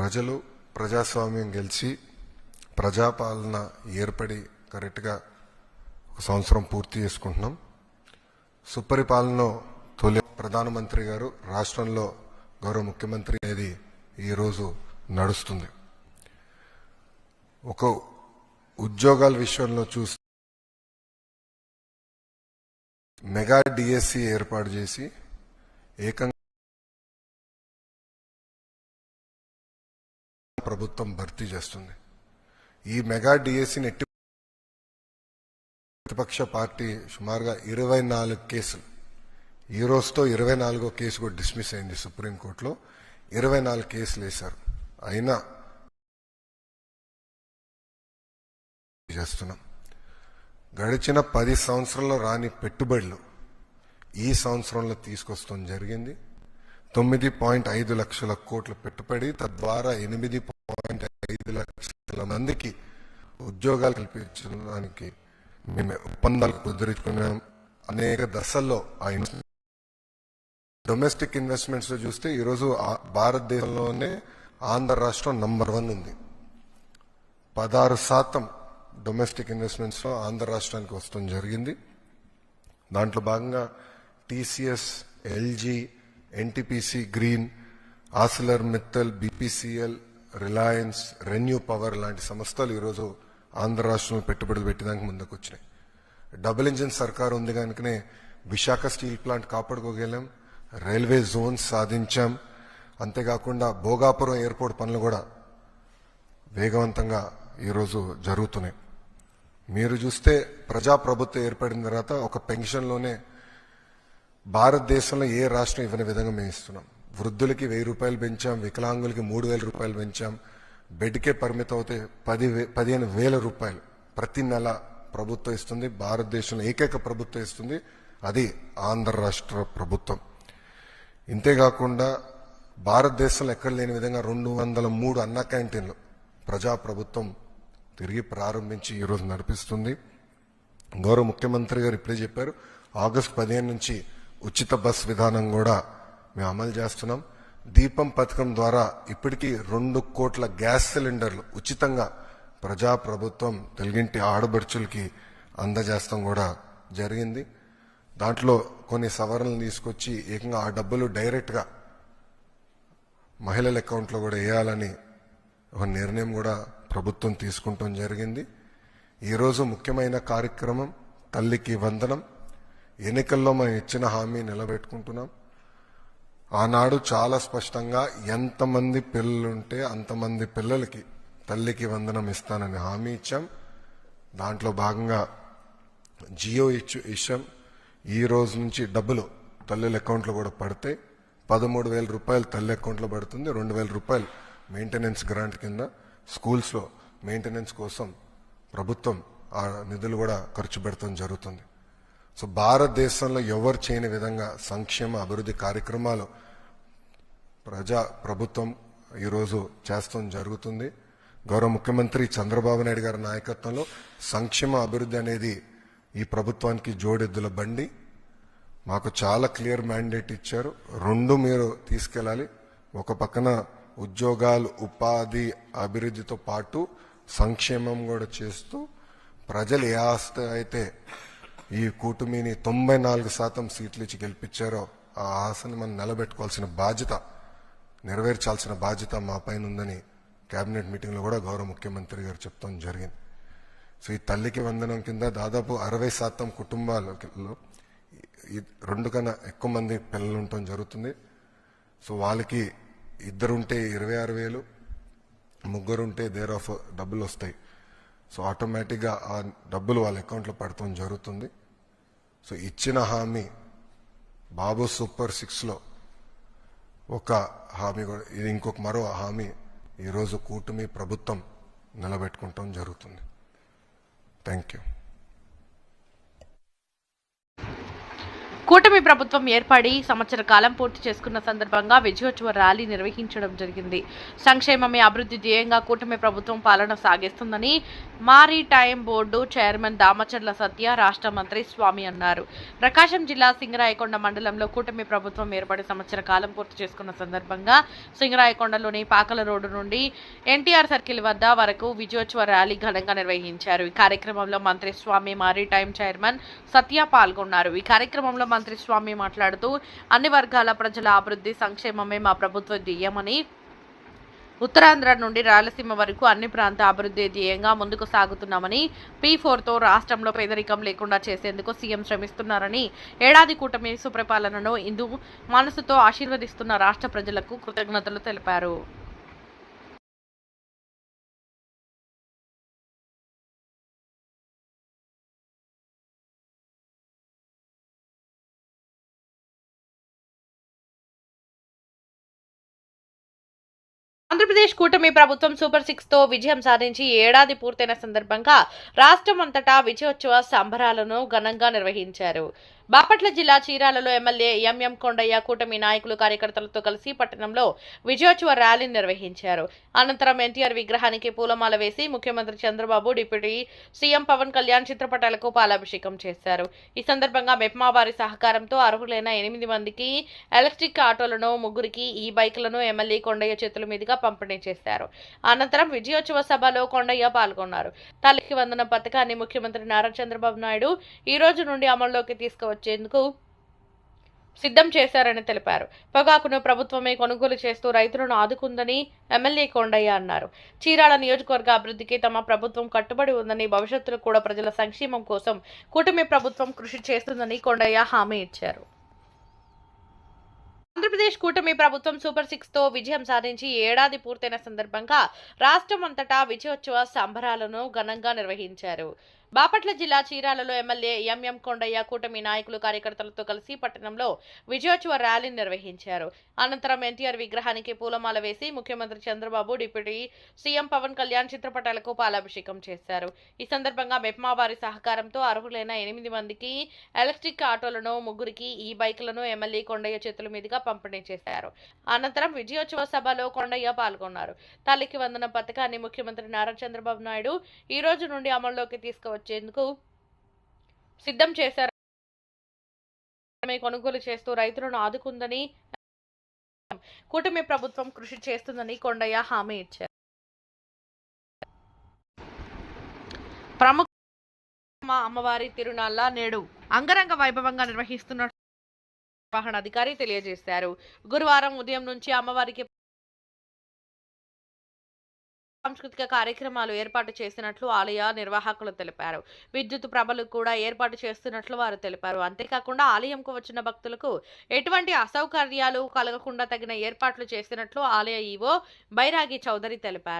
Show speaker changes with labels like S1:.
S1: ప్రజలు ప్రజాస్వామ్యం గెలిచి ప్రజాపాలన ఏర్పడి కరెక్ట్గా ఒక సంవత్సరం పూర్తి చేసుకుంటున్నాం. సుపరిపాలన తొలి ప్రధానమంత్రి గారు రాష్ట్రంలో గౌరవ ముఖ్యమంత్రి అనేది ఈరోజు నడుస్తుంది. ఒక ఉద్యోగాల విషయంలో చూస్తే మెగా డిఎస్సి ఏర్పాటు చేసి ఏకంగా ప్రభుత్వం భర్తీ చేస్తుంది. ఈ మెగా డిఎస్సిని ఎట్టి ప్రతిపక్ష పార్టీ సుమారుగా ఇరవై నాలుగు కేసులు. ఈ రోజుతో ఇరవై నాలుగో కేసు కూడా డిస్మిస్ అయింది సుప్రీంకోర్టులో. ఇరవై నాలుగు కేసులు వేశారు. అయినా చేస్తున్నాం. గడిచిన పది సంవత్సరంలో రాని పెట్టుబడులు ఈ సంవత్సరంలో తీసుకొస్తాం జరిగింది. తొమ్మిది పాయింట్ ఐదు లక్షల కోట్ల పెట్టుబడి తద్వారా ఎనిమిది పాయింట్ ఐదు లక్షల మందికి ఉద్యోగాలు కల్పించడానికి మేము ఒప్పందాలు కుదుర్చుకున్నాం. అనేక దశల్లో ఆ డొమెస్టిక్ ఇన్వెస్ట్మెంట్స్ చూస్తే ఈరోజు భారతదేశంలోనే ఆంధ్ర రాష్ట్రం నంబర్ వన్ ఉంది. పదహారు శాతం డొమెస్టిక్ ఇన్వెస్ట్మెంట్స్లో ఆంధ్ర రాష్ట్రానికి వస్తుంది జరిగింది. దాంట్లో భాగంగా TCS LG NTPC green Arcelor Mittal BPCL Reliance renew power లాంటి సంస్థలు ఈరోజు ఆంధ్ర రాష్ట్రంలో పెట్టుబడులు పెట్టడానికి ముందుకు వచ్చినాయి డబుల్ ఇంజిన్ సర్కార్ ఉంది కనుకనే విశాఖ స్టీల్ ప్లాంట్ కాపాడుకోగలం రైల్వే జోన్స్ సాధించాం. అంతేకాకుండా భోగాపురం ఎయిర్పోర్ట్ పనులు కూడా వేగవంతంగా ఈరోజు జరుగుతున్నాయి. మీరు చూస్తే ప్రజాప్రభుత్వం ఏర్పడిన తర్వాత ఒక పెన్షన్లోనే భారతదేశంలో ఏ రాష్ట్రం ఇవ్వని విధంగా మేము ఇస్తున్నాం. వృద్ధులకి వెయ్యి రూపాయలు పెంచాం వికలాంగులకి మూడు వేల రూపాయలు పెంచాం. బెడ్కే పరిమితం అవుతే పది వే- పదిహేను వేల రూపాయలు ప్రతి నెల ప్రభుత్వం ఇస్తుంది. భారతదేశంలో ఏకైక ప్రభుత్వం ఇస్తుంది. అది ఆంధ్ర రాష్ట్ర ప్రభుత్వం. ఇంతేకాకుండా భారతదేశంలో ఎక్కడ లేని విధంగా రెండు వందల మూడు అన్న క్యాంటీన్లు ప్రజాప్రభుత్వం తిరిగి ప్రారంభించి ఈరోజు నడిపిస్తుంది. గౌరవ ముఖ్యమంత్రి గారు ఇప్పుడే చెప్పారు ఆగస్టు పదిహేను నుంచి ఉచిత బస్ విధానం కూడా మేము అమలు చేస్తున్నాం. దీపం పథకం ద్వారా ఇప్పటికీ రెండు కోట్ల గ్యాస్ సిలిండర్లు ఉచితంగా ప్రజా ప్రభుత్వం తెలుగింటి ఆడబడుచులకి అందజేస్తాం కూడా జరిగింది. దాంట్లో కొన్ని సవరణలు తీసుకొచ్చి ఏకంగా ఆ డబ్బులు డైరెక్ట్గా మహిళల అకౌంట్లో కూడా వేయాలని ఒక నిర్ణయం కూడా ప్రభుత్వం తీసుకుంటాం జరిగింది. ఈరోజు ముఖ్యమైన కార్యక్రమం తల్లికి వందనం. ఎన్నికల్లో మనం ఇచ్చిన హామీ నిలబెట్టుకుంటున్నాం. ఆనాడు చాలా స్పష్టంగా ఎంతమంది పిల్లలుంటే అంతమంది పిల్లలకి తల్లికి వందనం ఇస్తానని హామీ ఇచ్చాం. దాంట్లో భాగంగా జియో ఇచ్చు ఇచ్చాం. ఈ రోజు నుంచి డబ్బులు తల్లుల అకౌంట్లో కూడా పడితే పదమూడు వేల రూపాయలు తల్లి అకౌంట్లో పడుతుంది రెండు వేల రూపాయలు మెయింటెనెన్స్ గ్రాంట్ కింద స్కూల్స్లో మెయింటెనెన్స్ కోసం ప్రభుత్వం ఆ నిధులు కూడా ఖర్చు పెడతాం జరుగుతుంది. సో భారతదేశంలో ఎవరు చేయని విధంగా సంక్షేమ అభివృద్ధి కార్యక్రమాలు ప్రజా ప్రభుత్వం ఈరోజు చేస్తాం జరుగుతుంది. గౌరవ ముఖ్యమంత్రి చంద్రబాబు నాయుడు గారి నాయకత్వంలో సంక్షేమ అభివృద్ధి అనేది ఈ ప్రభుత్వానికి జోడెద్దుల బండి. మాకు చాలా క్లియర్ మ్యాండేట్ ఇచ్చారు. రెండు మీరు తీసుకెళ్ళాలి. ఒక పక్కన ఉద్యోగాలు ఉపాధి అభివృద్ధితో పాటు సంక్షేమం కూడా చేస్తూ ప్రజలు ఏ ఆస్తి అయితే ఈ కూటమిని తొంభై నాలుగు శాతం సీట్లు ఇచ్చి గెలిపించారో ఆ ఆశని మనం నిలబెట్టుకోవాల్సిన బాధ్యత నెరవేర్చాల్సిన బాధ్యత మా పైన ఉందని కేబినెట్ మీటింగ్లో కూడా గౌరవ ముఖ్యమంత్రి గారు చెప్తాం జరిగింది. సో ఈ తల్లికి వందనం కింద దాదాపు అరవై శాతం కుటుంబాలలో రెండు కన్నా ఎక్కువ మంది పిల్లలు ఉండటం జరుగుతుంది. సో వాళ్ళకి ఇద్దరుంటే ఇరవై ఆరు వేలు ముగ్గురుంటే దేర్ ఆఫ్ డబ్బులు వస్తాయి. సో ఆటోమేటిక్గా ఆ డబ్బులు వాళ్ళ అకౌంట్లో పడటం జరుగుతుంది. సో ఇచ్చిన హామీ బాబు సూపర్ సిక్స్లో ఒక హామీ కూడా ఇది ఇంకొక మరో హామీ ఈరోజు కూటమి ప్రభుత్వం నిలబెట్టుకుంటాం జరుగుతుంది. థ్యాంక్ యూ
S2: కూటమి ప్రభుత్వం ఏర్పడి సంవత్సర కాలం పూర్తి చేసుకున్న సందర్భంగా విజయోత్సవ ర్యాలీ నిర్వహించడం జరిగింది. సంక్షేమమే అభివృద్ధి ధ్యేయంగా కూటమి ప్రభుత్వం పాలన సాగిస్తుందని maritime board chairman Damacharla Satya రాష్ట్ర మంత్రి స్వామి అన్నారు. ప్రకాశం జిల్లా సింగరాయకొండ మండలంలో కూటమి ప్రభుత్వం ఏర్పడి సంవత్సర కాలం పూర్తి చేసుకున్న సందర్భంగా సింగరాయకొండలోని పాకల రోడ్డు నుండి ఎన్టీఆర్ సర్కిల్ వద్ద వరకు విజయోత్సవ ర్యాలీ ఘనంగా నిర్వహించారు. ఈ కార్యక్రమంలో మంత్రి Swamy maritime chairman Satya పాల్గొన్నారు. ఈ కార్యక్రమంలో మంత్రి స్వామి మాట్లాడుతూ అన్ని వర్గాల ప్రజల అభివృద్ధి సంక్షేమమే మా ప్రభుత్వ ధ్యేయమని ఉత్తరాంధ్ర నుండి రాయలసీమ వరకు అన్ని ప్రాంత అభివృద్ధి ధ్యేయంగా ముందుకు సాగుతున్నామని పీ ఫోర్తో రాష్ట్రంలో పేదరికం లేకుండా చేసేందుకు సీఎం శ్రమిస్తున్నారని ఏడాది కూటమి సుప్రపాలనను ఇందు మనసుతో ఆశీర్వదిస్తున్న రాష్ట్ర ప్రజలకు కృతజ్ఞతలు తెలిపారు. ఆంధ్రప్రదేశ్ కూటమి ప్రభుత్వం సూపర్ సిక్స్తో విజయం సాధించి ఏడాది పూర్తయిన సందర్భంగా రాష్ట్రం అంతటా విజయోత్సవ సంబరాలను ఘనంగా నిర్వహించారు. బాపట్ల జిల్లా చీరాలలో ఎమ్మెల్యే ఎంఎం కొండయ్య కూటమి నాయకులు కార్యకర్తలతో కలిసి పట్టణంలో విజయోత్సవ ర్యాలీ నిర్వహించారు. అనంతరం ఎన్టీఆర్ విగ్రహానికి పూలమాల వేసి ముఖ్యమంత్రి చంద్రబాబు డిప్యూటీ సీఎం పవన్ కళ్యాణ్ చిత్రపటాలకు పాలాభిషేకం చేశారు. ఈ సందర్భంగా మెప్మా వారి సహకారంతో అర్హులైన ఎనిమిది మందికి ఎలక్ట్రిక్ ఆటోలను ముగ్గురికి ఈ బైక్లను ఎమ్మెల్యే కొండయ్య చేతుల మీదుగా పంపిణీ చేశారు. అనంతరం విజయోత్సవ సభలో కొండయ్య పాల్గొన్నారు. తల్లికి వందన పథకాన్ని ముఖ్యమంత్రి నారా చంద్రబాబు నాయుడు ఈ రోజు నుండి అమల్లోకి తీసుకువచ్చేందుకు సిద్ధం చేశారని తెలిపారు. పొగాకును ప్రభుత్వమే కొనుగోలు చేస్తూ రైతులను ఆదుకుందని ఎమ్మెల్యే కొండయ్య అన్నారు. చీరాల నియోజకవర్గ అభివృద్ధికి తమ ప్రభుత్వం కట్టుబడి ఉందని భవిష్యత్తులో కూడా ప్రజల సంక్షేమం కోసం కూటమి ప్రభుత్వం కృషి చేస్తుందని కొండయ్య హామీ ఇచ్చారు. ఆంధ్రప్రదేశ్ కూటమి ప్రభుత్వం సూపర్ సిక్స్తో విజయం సాధించి ఏడాది పూర్తయిన సందర్భంగా రాష్ట్రం అంతటా విజయోత్సవ సంబరాలను ఘనంగా నిర్వహించారు. బాపట్ల జిల్లా చీరాలలో ఎమ్మెల్యే ఎంఎం కొండయ్య కూటమి నాయకులు కార్యకర్తలతో కలిసి పట్టణంలో విజయోత్సవ ర్యాలీ నిర్వహించారు. అనంతరం ఎన్టీఆర్ విగ్రహానికి పూలమాల వేసి ముఖ్యమంత్రి చంద్రబాబు డిప్యూటీ సీఎం పవన్ కళ్యాణ్ చిత్రపటాలకు పాలాభిషేకం చేశారు. ఈ సందర్భంగా మెప్మా వారి సహకారంతో అర్హులైన ఎనిమిది మందికి ఎలక్ట్రిక్ ఆటోలను ముగ్గురికి ఈ బైకులను ఎమ్మెల్యే కొండయ్య చేతుల మీదుగా పంపిణీ చేశారు. అనంతరం విజయోత్సవ సభలో కొండయ్య పాల్గొన్నారు. తల్లికి వందన పథకాన్ని ముఖ్యమంత్రి నారా చంద్రబాబు నాయుడు ఈ రోజు నుండి అమల్లోకి తీసుకువచ్చేందుకు సిద్ధం చేశారు. కొనుగోలు చేస్తూ రైతులను ఆదుకుందని కూటమి ప్రభుత్వం కృషి చేస్తుందని కొండయ్య హామీ ఇచ్చారు. ప్రముఖ అమ్మవారి తిరునాళ్ళ నేడు అంగరంగ వైభవంగా నిర్వహిస్తున్న నిర్వహణ అధికారి తెలియజేశారు. గురువారం ఉదయం నుంచి అమ్మవారికి సాంస్కృతిక కార్యక్రమాలు ఏర్పాటు చేసినట్లు ఆలయ నిర్వాహకులు తెలిపారు. విద్యుత్ ప్రభలు కూడా ఏర్పాటు చేస్తున్నట్లు వారు తెలిపారు. అంతేకాకుండా ఆలయంకు వచ్చిన భక్తులకు ఎటువంటి అసౌకర్యాలు కలగకుండా తగిన ఏర్పాట్లు చేసినట్లు ఆలయ ఈవో బైరాగి చౌదరి తెలిపారు.